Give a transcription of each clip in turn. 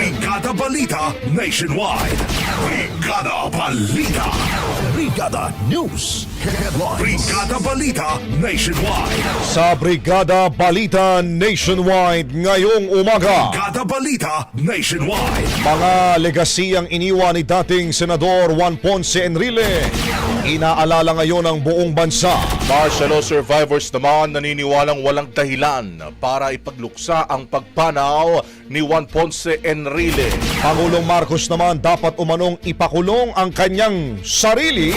Brigada Balita Nationwide. Brigada Balita. Brigada News Headlines. Brigada Balita Nationwide. Sa Brigada Balita Nationwide ngayong umaga. Brigada Balita Nationwide. Mga legasiyang iniwan ni dating Senador Juan Ponce Enrile. Inaalala ngayon ng buong bansa. Martial law survivors naman naniniwalang walang dahilan para ipagluksa ang pagpanaw ni Juan Ponce Enrile. Pangulong Marcos naman dapat umanong ipakulong ang kanyang sarili.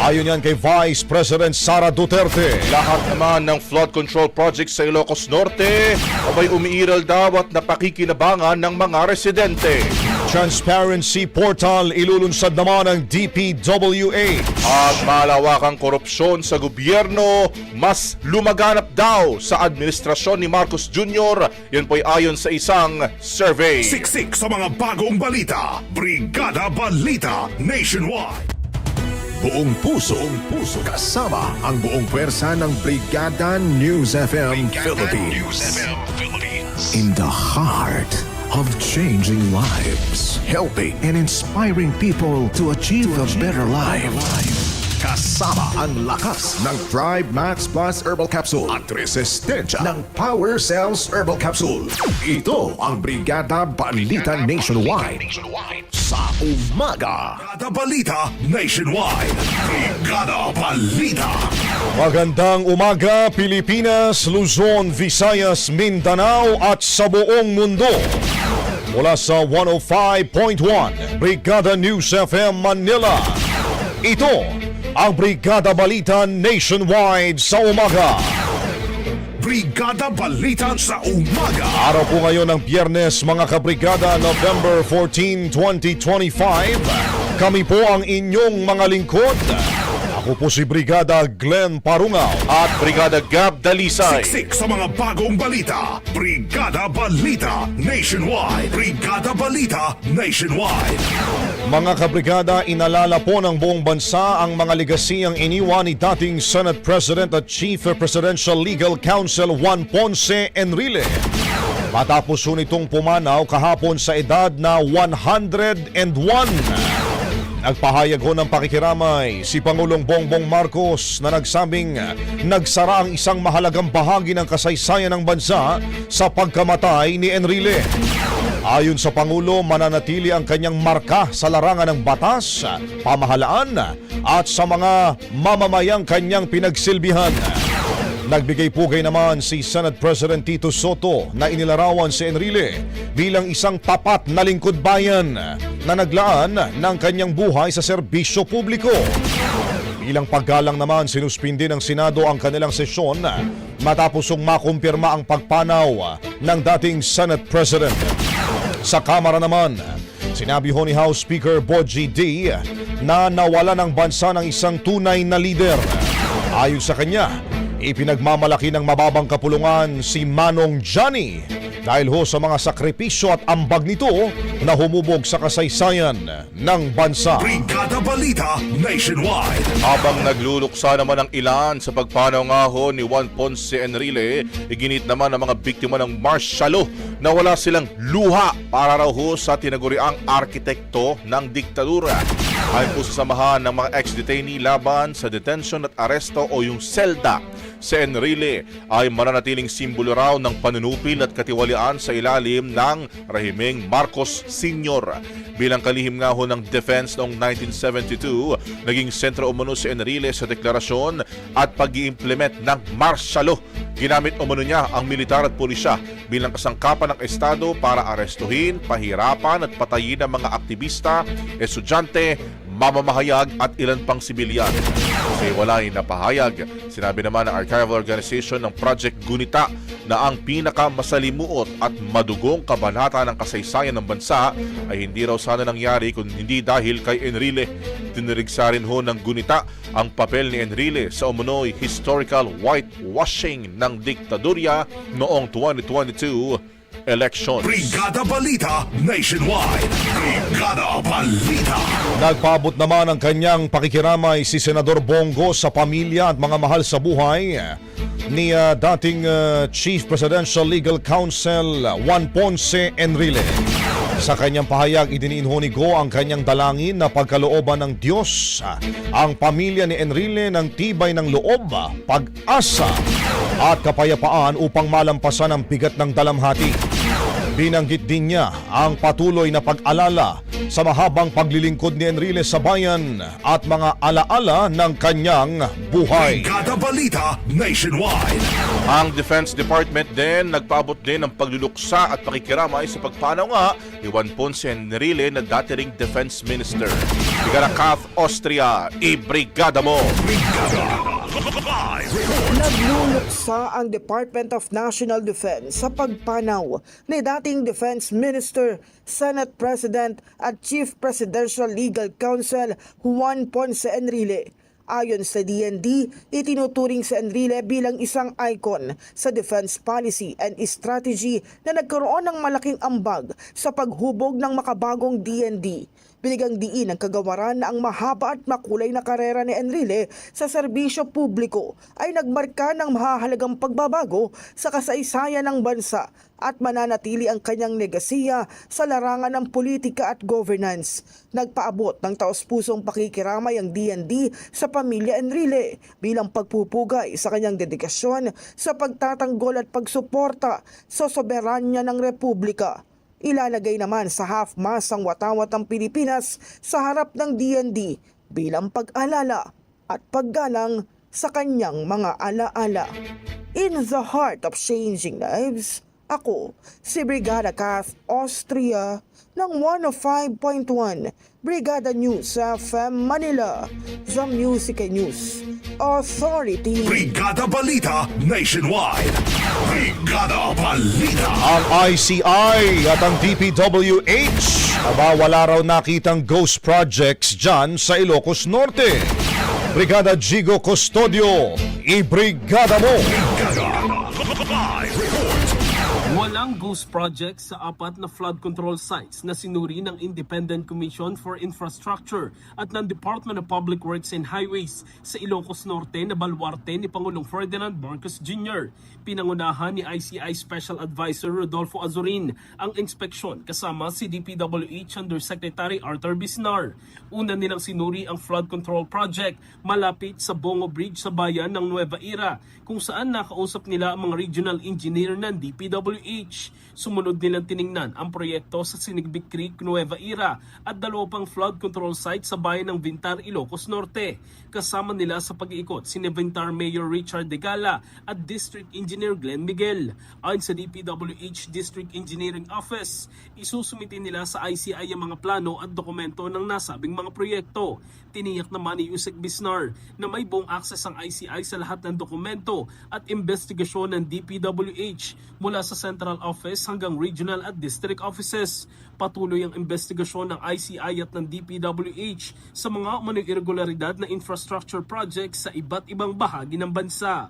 Ayon yan kay Vice President Sara Duterte. Lahat naman ng flood control project sa Ilocos Norte abay umiiral daw at napakikinabangan ng mga residente. Transparency Portal ilulunsad naman ng DPWH. At malawakang korupsyon sa gobyerno mas lumaganap daw sa administrasyon ni Marcos Jr. Yan po'y ayon sa isang survey. Siksik sa mga bagong balita. Brigada Balita Nationwide. Buong puso, buong puso kasama ang buong pwersa ng Brigada News FM Philippines. In the heart of changing lives, helping and inspiring people to achieve a better life. Kasama ang lakas ng Thrive Max Plus Herbal Capsule at resistensya ng Power Cells Herbal Capsule. Ito ang Brigada Balita Nationwide. Sa umaga. Brigada Balita Nationwide. Brigada Balita. Magandang umaga Pilipinas, Luzon, Visayas, Mindanao at sa buong mundo. Mula sa 105.1 Brigada News FM Manila. Ito ang Brigada Balita Nationwide sa umaga. Brigada Balita sa umaga. Araw po ngayon ng Biyernes mga kabrigada November 14, 2025. Kami po ang inyong mga lingkod. Ako po si Brigada Glenn Parungaw. At Brigada Gab Dalisay. Siksik sa mga bagong balita. Brigada Balita Nationwide. Brigada Balita Nationwide. Mga kabrigada, inalala po ng buong bansa ang mga legasiyang iniwan ni dating Senate President at Chief Presidential Legal Counsel Juan Ponce Enrile. Matapos po nitong pumanaw kahapon sa edad na 101. Nagpahayag ho ng pakikiramay si Pangulong Bongbong Marcos na nagsabing nagsara ang isang mahalagang bahagi ng kasaysayan ng bansa sa pagkamatay ni Enrile. Ayon sa Pangulo, mananatili ang kanyang marka sa larangan ng batas, pamahalaan at sa mga mamamayang kanyang pinagsilbihan. Nagbigay pugay naman si Senate President Tito Soto na inilarawan si Enrile bilang isang tapat na lingkod bayan na naglaan ng kanyang buhay sa serbisyo publiko. Bilang paggalang naman, sinuspindi ng Senado ang kanilang sesyon matapos makumpirma ang pagpanaw ng dating Senate President. Sa Kamara naman, sinabi ho ni House Speaker Boji D na nawala ng bansa ng isang tunay na lider. Ayon sa kanya, ipinagmamalaki ng mababang kapulungan si Manong Johnny dahil ho sa mga sakripisyo at ambag nito na humubog sa kasaysayan ng bansa. Brigada Balita Nationwide. Habang nagluluksa naman ang ilan sa pagpanaw nga ho ni Juan Ponce Enrile, iginit naman ang mga biktima ng martial law na wala silang luha para raw ho sa tinaguriang arkitekto ng diktadura. Ayon po sa samahan ng mga ex-detainee laban sa detention at aresto o yung selda, si Enrile ay mananatiling simbolo raw ng panunupil at katiwalian sa ilalim ng rahimeng Marcos Sr. Bilang kalihim nga ho ng defense noong 1972, naging sentro umano si Enrile sa deklarasyon at pag implement ng martial law. Ginamit umano niya ang militar at pulisya bilang kasangkapan ng Estado para arestuhin, pahirapan at patayin ang mga aktivista, estudyante, mamamahayag at ilan pang sibilyan. Kasi wala ay napahayag. Sinabi naman ng archival organization ng Project Gunita na ang pinakamasalimuot at madugong kabanata ng kasaysayan ng bansa ay hindi raw sana nangyari kung hindi dahil kay Enrile. Tinirigsa rin ho ng Gunita ang papel ni Enrile sa umunoy historical whitewashing ng diktadurya noong 2022 election. Brigada Balita Nationwide. Brigada Balita. Nagpaabot naman ang kanyang pakikiramay si Senador Bongo sa pamilya at mga mahal sa buhay ni ah, dating ah, Chief Presidential Legal Counsel Juan Ponce Enrile. Sa kanyang pahayag, idiniinho ni Go ang kanyang dalangin na pagkalooban ng Diyos ang pamilya ni Enrile ng tibay ng loob, pag-asa at kapayapaan upang malampasan ang bigat ng dalamhati. Binanggit din niya ang patuloy na pag-alala sa mahabang paglilingkod ni Enrile sa bayan at mga alaala ng kanyang buhay. Brigada Balita Nationwide. Ang Defense Department din nagpaabot din ng pagluluksa at pakikiramay sa pagpanaw nga ni Juan Ponce Enrile na dati ring Defense Minister. Brigada Kath Austria, i-brigada mo! Brigada. Nagluluksa ang Department of National Defense sa pagpanaw ni dating Defense Minister, Senate President at Chief Presidential Legal Counsel Juan Ponce Enrile. Ayon sa DND, itinuturing si Enrile bilang isang icon sa defense policy and strategy na nagkaroon ng malaking ambag sa paghubog ng makabagong DND. Binigang diin ang kagawaran na ang mahaba at makulay na karera ni Enrile sa serbisyo publiko ay nagmarka ng mahahalagang pagbabago sa kasaysayan ng bansa at mananatili ang kanyang negasiya sa larangan ng politika at governance. Nagpaabot ng taos-pusong pakikiramay ang DND sa pamilya Enrile bilang pagpupugay sa kanyang dedikasyon sa pagtatanggol at pagsuporta sa soberanya ng Republika. Ilalagay naman sa half-mast ang watawat ng Pilipinas sa harap ng DND bilang pag-alala at paggalang sa kanyang mga alaala. In the heart of changing lives, ako si Brigada Kath Austria ng 105.1 Brigada News FM Manila, The Music and News Authority. Brigada Balita Nationwide. Brigada Balita. Ang ICI at ang DPWH aba wala raw nakitang ghost projects dyan sa Ilocos Norte. Brigada Gigo Custodio, i-brigada mo! Brigada ang ghost project sa apat na flood control sites na sinuri ng Independent Commission for Infrastructure at ng Department of Public Works and Highways sa Ilocos Norte na baluarte ni Pangulong Ferdinand Marcos Jr. Pinangunahan ni ICI Special Advisor Rodolfo Azurin ang inspeksyon kasama si DPWH Undersecretary Arthur Bisnar. Una nilang sinuri ang flood control project malapit sa Bongo Bridge sa bayan ng Nueva Eira kung saan nakausap nila ang mga regional engineer ng DPWH. Sumunod nilang tiningnan ang proyekto sa Sinigbik Creek, Nueva Eira at dalawa pang flood control site sa bayan ng Vintar, Ilocos Norte. Kasama nila sa pag-iikot si Vintar Mayor Richard Degala at District Engineer Glenn Miguel. Ayon sa DPWH District Engineering Office, isusumitin nila sa ICI ang mga plano at dokumento ng nasabing mga proyekto. Tiniyak naman ni Yusek Bisnar na may buong access ang ICI sa lahat ng dokumento at investigasyon ng DPWH mula sa central office hanggang regional at district offices. Patuloy ang investigasyon ng ICI at ng DPWH sa mga umano'y irregularidad na infrastructure projects sa iba't ibang bahagi ng bansa.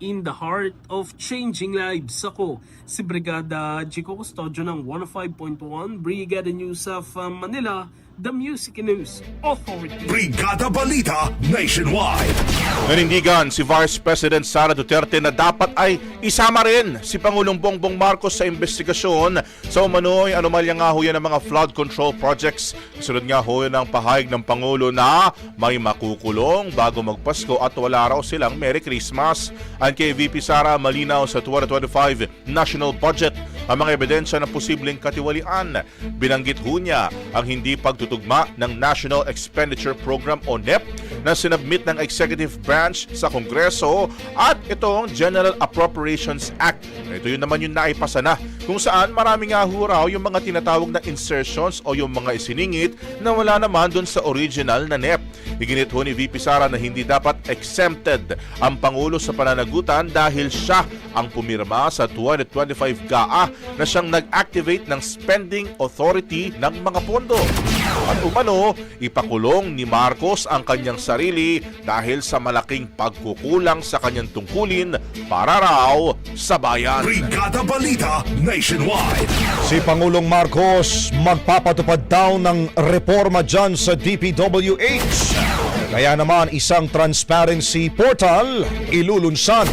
In the heart of changing lives, ako si Brigada Chico Custodio ng 105.1 Brigada News of uh, Manila, the Music News Authority. Brigada Balita Nationwide. Nanindigan si Vice President Sara Duterte na dapat ay isama rin si Pangulong Bongbong Marcos sa investigasyon sa umano'y anomalya nga ho yan ng mga flood control projects. Sunod nga ho ang pahayag ng Pangulo na may makukulong bago magpasko at wala raw silang Merry Christmas. Ang kay VP Sara malinaw sa 2025 National Budget ang mga ebidensya ng posibleng katiwalian. Binanggit ho niya ang hindi pagtutugma ng National Expenditure Program o NEP na sinabmit ng Executive Branch sa Kongreso at itong General Appropriations Act. Ito yun naman yung naipasa na kung saan marami nga ho raw yung mga tinatawag na insertions o yung mga isiningit na wala naman dun sa original na NEP. Iginit ho ni VP Sara na hindi dapat exempted ang Pangulo sa pananagutan dahil siya ang pumirma sa 2025 GAA na siyang nag-activate ng spending authority ng mga pondo. At umano, ipakulong ni Marcos ang kanyang sarili dahil sa malaking pagkukulang sa kanyang tungkulin para raw sa bayan. Brigada Balita Nationwide. Si Pangulong Marcos magpapatupad daw ng reforma dyan sa DPWH. Kaya naman isang transparency portal ilulunsad.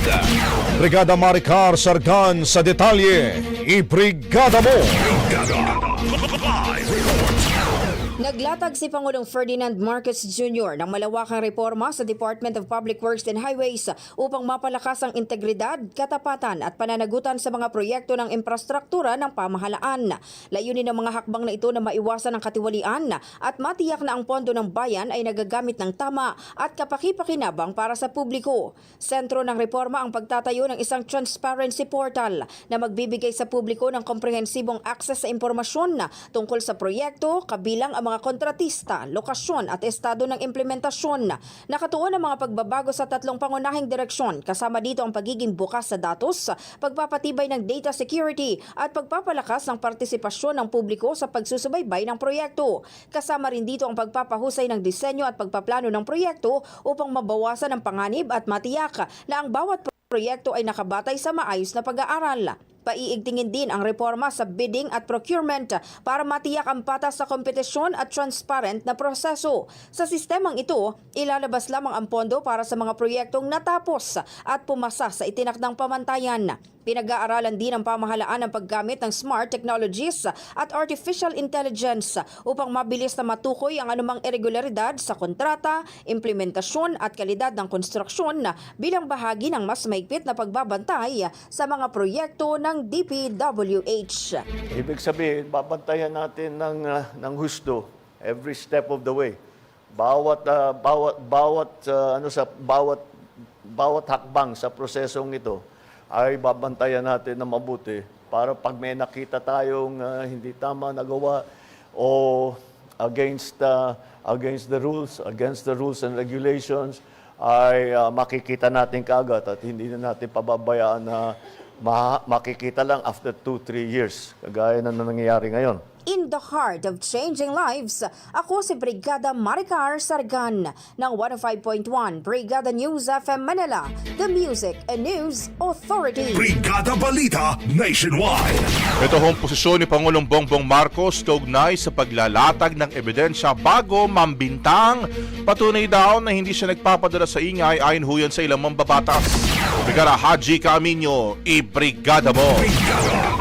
Brigada Maricar Sargan sa detalye. Ibrigada mo! Brigada Live. Naglatag si Pangulong Ferdinand Marcos Jr. ng malawakang reforma sa Department of Public Works and Highways upang mapalakas ang integridad, katapatan at pananagutan sa mga proyekto ng infrastruktura ng pamahalaan. Layunin ng mga hakbang na ito na maiwasan ang katiwalian at matiyak na ang pondo ng bayan ay nagagamit ng tama at kapakipakinabang para sa publiko. Sentro ng reforma ang pagtatayo ng isang transparency portal na magbibigay sa publiko ng komprehensibong access sa impormasyon tungkol sa proyekto kabilang ang mga kontratista, lokasyon at estado ng implementasyon. Nakatuon ang mga pagbabago sa tatlong pangunahing direksyon kasama dito ang pagiging bukas sa datos, pagpapatibay ng data security at pagpapalakas ng partisipasyon ng publiko sa pagsusubaybay ng proyekto. Kasama rin dito ang pagpapahusay ng disenyo at pagpaplano ng proyekto upang mabawasan ang panganib at matiyak na ang bawat proyekto ay nakabatay sa maayos na pag-aaral. Paiigtingin din ang reforma sa bidding at procurement para matiyak ang patas sa kompetisyon at transparent na proseso. Sa sistemang ito, ilalabas lamang ang pondo para sa mga proyektong natapos at pumasa sa itinakdang pamantayan. Pinag-aaralan din ng pamahalaan ang paggamit ng smart technologies at artificial intelligence upang mabilis na matukoy ang anumang irregularidad sa kontrata, implementasyon at kalidad ng konstruksyon bilang bahagi ng mas maigpit na pagbabantay sa mga proyekto ng DPWH. Ibig sabihin, babantayan natin ng, ah, ng husto every step of the way. Bawat ah, bawat bawat ah, ano sa bawat bawat hakbang sa prosesong ito ay babantayan natin na mabuti para pag may nakita tayong ah, hindi tama nagawa o against ah, against the rules, against the rules and regulations ay ah, makikita natin kaagad at hindi na natin pababayaan na ma- makikita lang after 2-3 years, kagaya na nangyayari ngayon. in the heart of changing lives. Ako si Brigada Maricar Sargan ng 105.1 Brigada News FM Manila, the Music and News Authority. Brigada Balita Nationwide. Ito hong posisyon ni Pangulong Bongbong Marcos kaugnay sa paglalatag ng ebidensya bago mambintang. Patunay daw na hindi siya nagpapadala sa ingay ayon ho sa ilang mambabatas. Brigada Haji Camino, i-brigada mo. Report.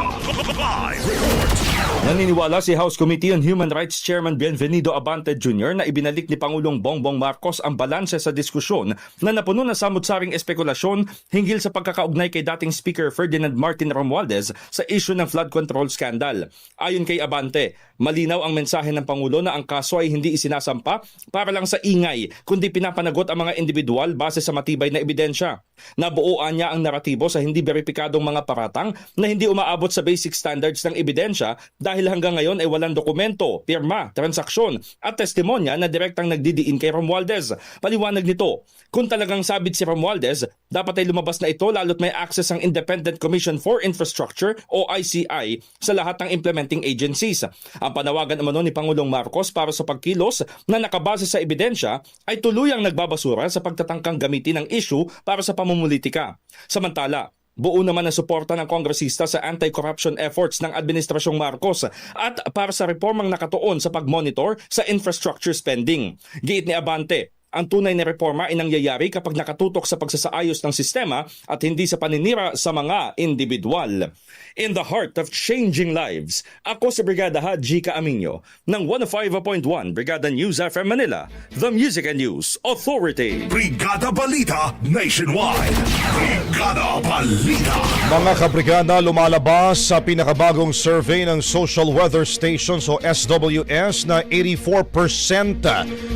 Naniniwala si House Committee on Human Rights Chairman Bienvenido Abante Jr. na ibinalik ni Pangulong Bongbong Marcos ang balanse sa diskusyon na napuno ng samut-saring espekulasyon hinggil sa pagkakaugnay kay dating Speaker Ferdinand Martin Romualdez sa issue ng flood control scandal. Ayon kay Abante, malinaw ang mensahe ng Pangulo na ang kaso ay hindi isinasampa para lang sa ingay, kundi pinapanagot ang mga individual base sa matibay na ebidensya. Nabuoan niya ang naratibo sa hindi beripikadong mga paratang na hindi umaabot sa basic standards ng ebidensya dahil hanggang ngayon ay walang dokumento, pirma, transaksyon at testimonya na direktang nagdidiin kay Romualdez. Paliwanag nito, kung talagang sabit si Romualdez, dapat ay lumabas na ito lalo't may access ang Independent Commission for Infrastructure o ICI sa lahat ng implementing agencies. Ang panawagan naman ni Pangulong Marcos para sa pagkilos na nakabase sa ebidensya ay tuluyang nagbabasura sa pagtatangkang gamitin ng issue para sa pamumulitika. Samantala, Buo naman ang suporta ng kongresista sa anti-corruption efforts ng Administrasyong Marcos at para sa reformang nakatuon sa pag-monitor sa infrastructure spending. Giit ni Abante, ang tunay na reforma ay nangyayari kapag nakatutok sa pagsasaayos ng sistema at hindi sa paninira sa mga individual. In the heart of changing lives, ako si Brigada Haji Kaaminyo ng 105.1 Brigada News FM Manila, the Music and News Authority. Brigada Balita Nationwide. Brigada Balita. Mga kabrigada, lumalabas sa pinakabagong survey ng Social Weather Stations o SWS na 84%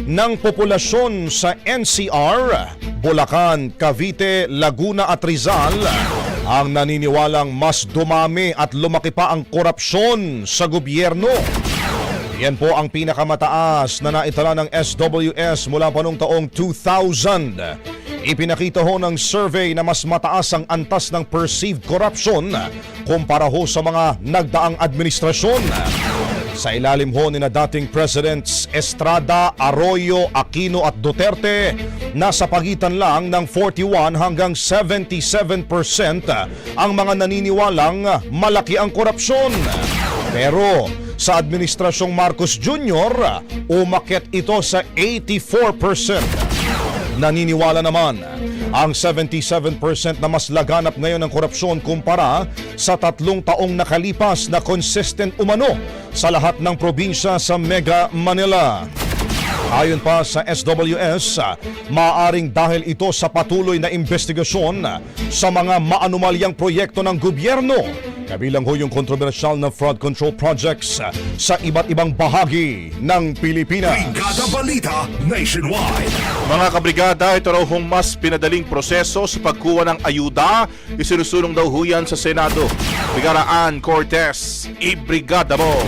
ng populasyon sa NCR, Bulacan, Cavite, Laguna at Rizal ang naniniwalang mas dumami at lumaki pa ang korupsyon sa gobyerno. Yan po ang pinakamataas na naitala ng SWS mula pa noong taong 2000. Ipinakita ho ng survey na mas mataas ang antas ng perceived corruption kumpara ho sa mga nagdaang administrasyon. Sa ilalim ho ni na dating Presidents Estrada, Arroyo, Aquino at Duterte, nasa pagitan lang ng 41 hanggang 77% ang mga naniniwalang malaki ang korupsyon. Pero sa Administrasyong Marcos Jr., umakyat ito sa 84%. Naniniwala naman ang 77% na mas laganap ngayon ng korupsyon kumpara sa tatlong taong nakalipas na consistent umano sa lahat ng probinsya sa Mega Manila. Ayon pa sa SWS, maaring dahil ito sa patuloy na investigasyon sa mga maanumalyang proyekto ng gobyerno. Kabilang ho yung kontrobersyal na fraud control projects sa iba't ibang bahagi ng Pilipinas. Brigada Balita Nationwide. Mga kabrigada, ito raw hong mas pinadaling proseso sa pagkuha ng ayuda. Isinusulong daw ho yan sa Senado. Brigada Ann Cortez, i-brigada mo.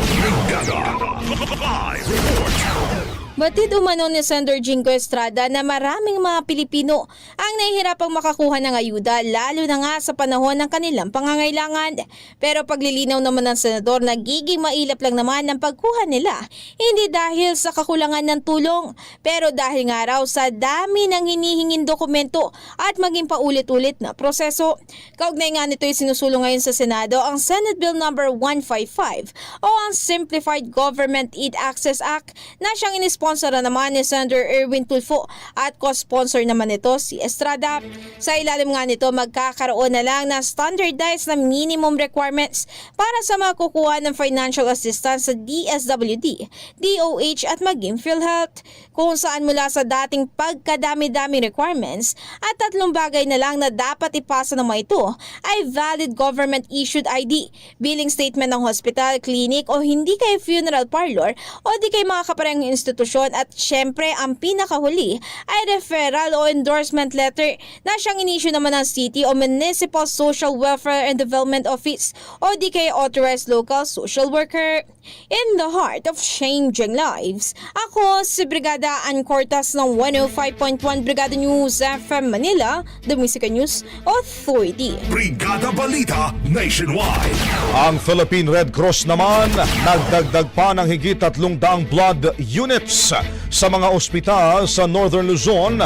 Batid umano ni Senator Jingo Estrada na maraming mga Pilipino ang nahihirapang makakuha ng ayuda lalo na nga sa panahon ng kanilang pangangailangan. Pero paglilinaw naman ng senador, nagiging mailap lang naman ang pagkuha nila. Hindi dahil sa kakulangan ng tulong, pero dahil nga raw sa dami ng hinihingin dokumento at maging paulit-ulit na proseso. Kaugnay nga nito ay sinusulong ngayon sa Senado ang Senate Bill number 155 o ang Simplified Government Aid Access Act na siyang inisponsora naman ni Senator Erwin Tulfo at co-sponsor naman nito si Estrada. Sa ilalim nga nito magkakaroon na lang ng standardized na minimum requirements para sa mga kukuha ng financial assistance sa DSWD, DOH at maging PhilHealth kung saan mula sa dating pagkadami-dami requirements at tatlong bagay na lang na dapat ipasa ng mga ito ay valid government issued ID, billing statement ng hospital, clinic o hindi kay funeral parlor o di kay mga kaparehong institusyon at syempre ang pinakahuli ay referral o endorsement letter na siyang inisyu naman ng City o Municipal Social Welfare and Development Office o kay authorized local social worker. In the heart of changing lives. Ako si Brigada Ann Cortas ng 105.1 Brigada News FM Manila, The Music News Authority. Brigada Balita Nationwide. Ang Philippine Red Cross naman nagdagdag pa ng higit 300 blood units sa mga ospital sa Northern Luzon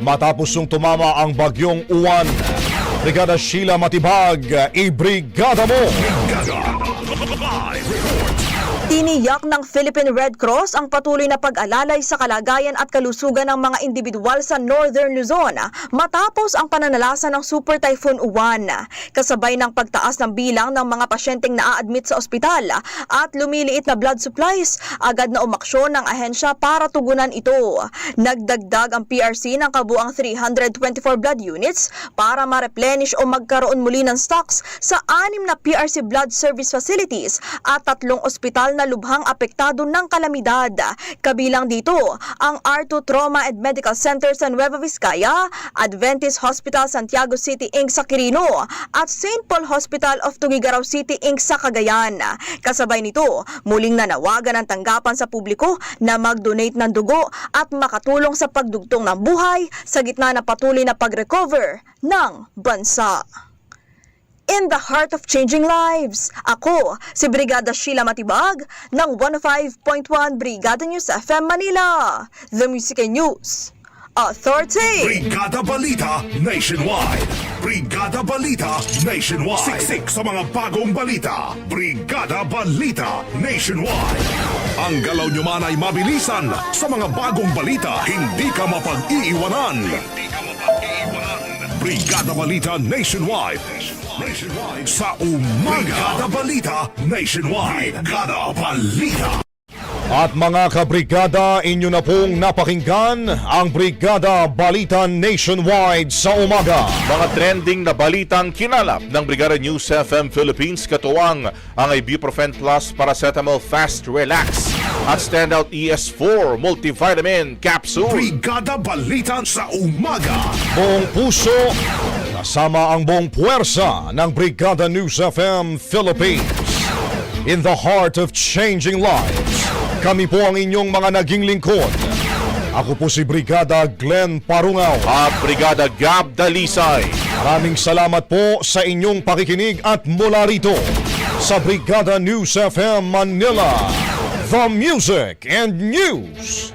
matapos yung tumama ang bagyong Uwan. Brigada Sheila Matibag, i-brigada mo! Tiniyak ng Philippine Red Cross ang patuloy na pag-alalay sa kalagayan at kalusugan ng mga individual sa Northern Luzon matapos ang pananalasa ng Super Typhoon Uwan. Kasabay ng pagtaas ng bilang ng mga pasyenteng naa-admit sa ospital at lumiliit na blood supplies, agad na umaksyon ng ahensya para tugunan ito. Nagdagdag ang PRC ng kabuang 324 blood units para ma-replenish o magkaroon muli ng stocks sa anim na PRC blood service facilities at tatlong ospital na lubhang apektado ng kalamidad. Kabilang dito ang R2 Trauma and Medical Center sa Nueva Vizcaya, Adventist Hospital Santiago City Inc. sa Quirino at St. Paul Hospital of Tugigaraw City Inc. sa Cagayan. Kasabay nito, muling nanawagan ang tanggapan sa publiko na mag-donate ng dugo at makatulong sa pagdugtong ng buhay sa gitna ng patuloy na pag-recover ng bansa in the heart of changing lives. Ako, si Brigada Sheila Matibag ng 105.1 Brigada News FM Manila, The Music and News Authority. Brigada Balita Nationwide. Brigada Balita Nationwide. Siksik sa mga bagong balita. Brigada Balita Nationwide. Ang galaw nyo man ay mabilisan sa mga bagong balita. Hindi ka mapag-iiwanan. Hindi ka mapag-iiwanan. Brigada Balita Nationwide. Nationwide. Sa umaga. Brigada Balita Nationwide. Brigada Balita. At mga kabrigada, inyo na pong napakinggan ang Brigada Balita Nationwide sa umaga. Mga trending na balitang kinalap ng Brigada News FM Philippines katuwang ang Ibuprofen Plus Paracetamol Fast Relax at Standout ES4 Multivitamin Capsule. Brigada Balita sa umaga. Buong puso, kasama ang buong puwersa ng Brigada News FM Philippines. In the heart of changing lives, kami po ang inyong mga naging lingkod. Ako po si Brigada Glenn Parungaw. At Brigada Gab Dalisay. Maraming salamat po sa inyong pakikinig at mula rito sa Brigada News FM Manila, The Music and News